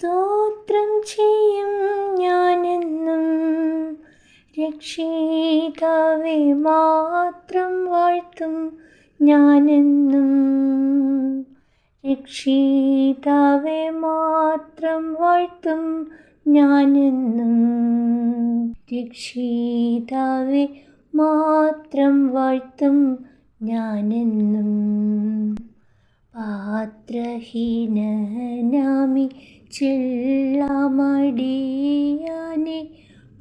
സ്തോത്രം ചെയ്യും ഞാനെന്നും. രക്ഷിതാവെ മാത്രം വാഴ്ത്തും ഞാനെന്നും. രക്ഷിതാവെ മാത്രം വാഴ്ത്തും ഞാനെന്നും. രക്ഷിതാവെ മാത്രം വാഴ്ത്തും ഞാനെന്നും. പാത്രഹീനനാമി ചെള്ളമടിയാനെ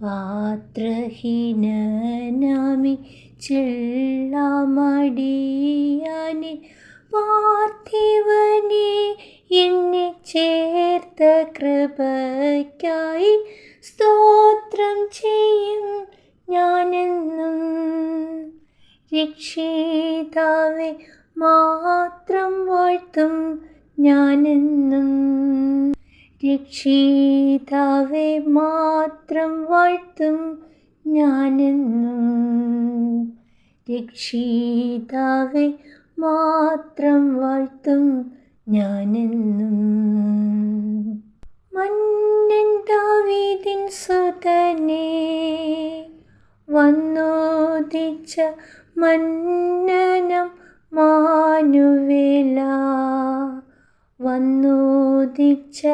പാത്രഹീനനാമി ചെള്ളമടിയാനെ പാർത്ഥിവനെ എന്നെ ചേർത്ത കൃപയ്ക്കായി സ്തോത്രം ചെയ്യും ഞാനെന്നും. രക്ഷിതാവെ മാത്രം വാഴ്ത്തും ഞാനെന്നും. രക്ഷിതാവെ മാത്രം വാഴ്ത്തും ഞാനെന്നും. രക്ഷിതാവെ മാത്രം വാഴ്ത്തും ഞാനെന്നും. മന്നൻ സുതനേ വന്നോദിച്ച മന്നനം മാനുവേല. വന്നോദിച്ച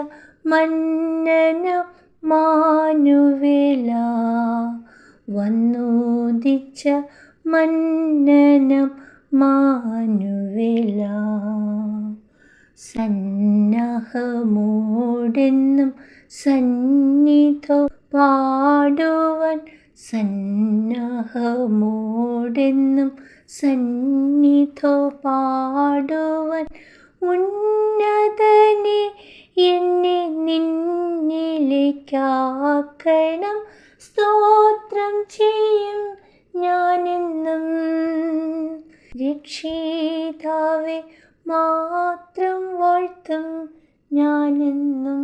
മന്നനം മാനുവേല വന്നോദിച്ച മന്നനം മാനുവേല. സന്നഹമോടെന്നും സന്നിധോ പാടുവൻ സന്നഹമോടെന്നും സന്നിധോ പാടുവാൻ രക്ഷിതാവെ മാത്രം വാഴ്ത്തും ഞാനെന്നും.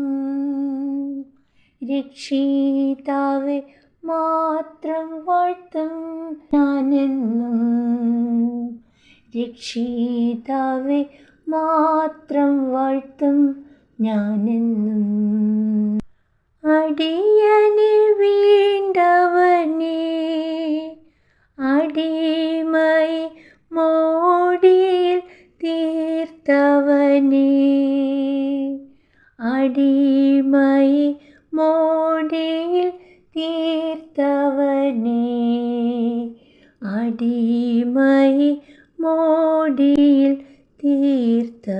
രക്ഷിതാവെ മാത്രം വാഴ്ത്തും ഞാനെന്നും. രക്ഷിതാവെ മാത്രം വാഴ്ത്തും ഞാനെന്നും. അടിയനെ മോടിയിൽ തീർത്തവനെ. അടിമൈ മോടിയിൽ തീർത്തവനെ.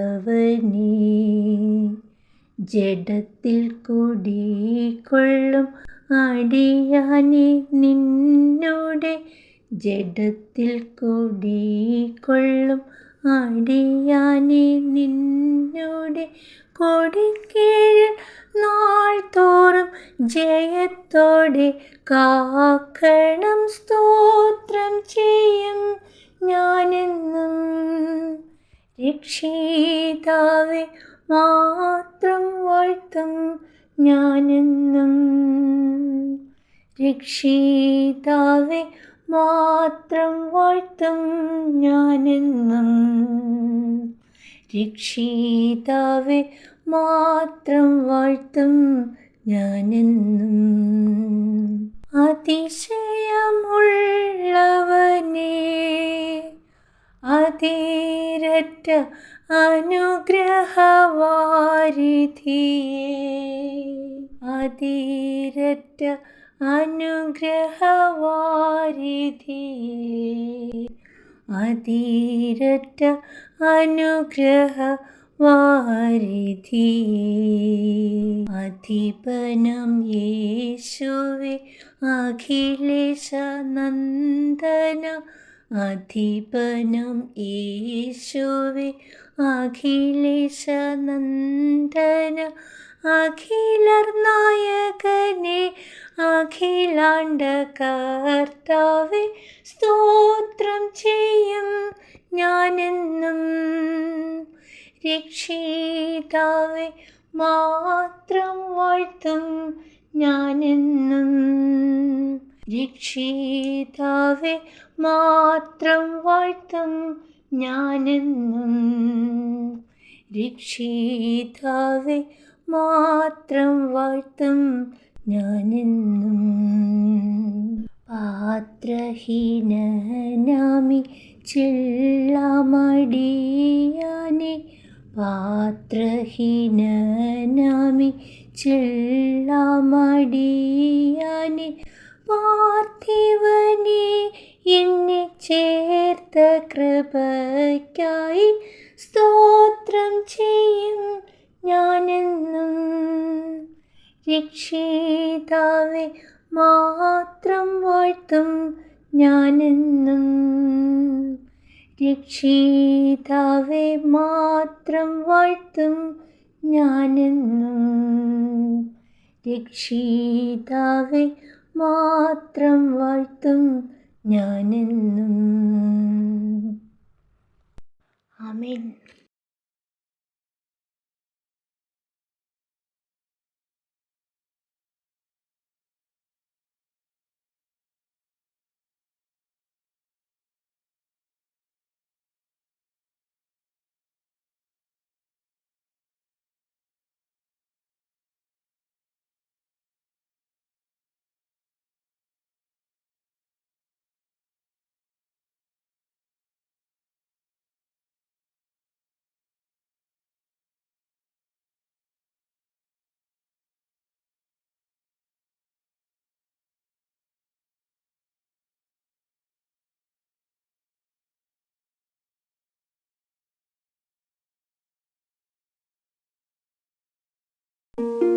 ജഡത്തിൽ കുടികൊള്ളും അടിയാനി നിന്നോടെ. ജഡത്തിൽ കുടികൊള്ളും അടിയാനെ നിന്നുടെ കൊടിക്കീഴിൽ നാൾ തോറും ജയത്തോടെ കാക്കണം സ്തോത്രം ചെയ്യും ഞാനെന്നും. രക്ഷിതാവെ മാത്രം വാഴ്ത്തും ഞാനെന്നും. രക്ഷിതാവെ മാത്രം വാഴ്ത്തും ഞാനെന്നും. രക്ഷിതാവെ മാത്രം വാഴ്ത്തും ഞാനെന്നും. അതിശയമുള്ളവനെ അതീരറ്റ അനുഗ്രഹവാരിധിയേ. അതീരറ്റ അനുഗ്രഹവാരിധിയേ അതീരറ്റ അനുഗ്രഹ വാരിധിയേ അധിപനം യേശുവേ അഖിലേശ നന്ദന. അധിപനം യേശുവേ അഖിലേശ നന്ദന. അഖിലർ നായകനെ അഖിലാണ്ട കർത്താവെ സ്തോത്രം ചെയ്യും ഞാനെന്നും. രക്ഷിതാവെ മാത്രം വാഴ്ത്തും ഞാനെന്നും. രക്ഷിതാവെ മാത്രം വാഴ്ത്തും ഞാനെന്നും. രക്ഷിതാവെ മാത്രം വാഴ്ത്തും ഞാനെന്നും. പാത്രഹീനനാമി ചെല്ലാമടിയാനെ പാത്രഹീനനാമി ചെല്ലാമടിയാനെ പാർത്ഥിവനെ മാത്രം വാഴ്ത്തും ഞാനെന്നും. രക്ഷിതാവെ മാത്രം വാഴ്ത്തും ഞാനെന്നും. രക്ഷിതാവെ മാത്രം വാഴ്ത്തും ഞാനെന്നും. ആമേൻ. Thank you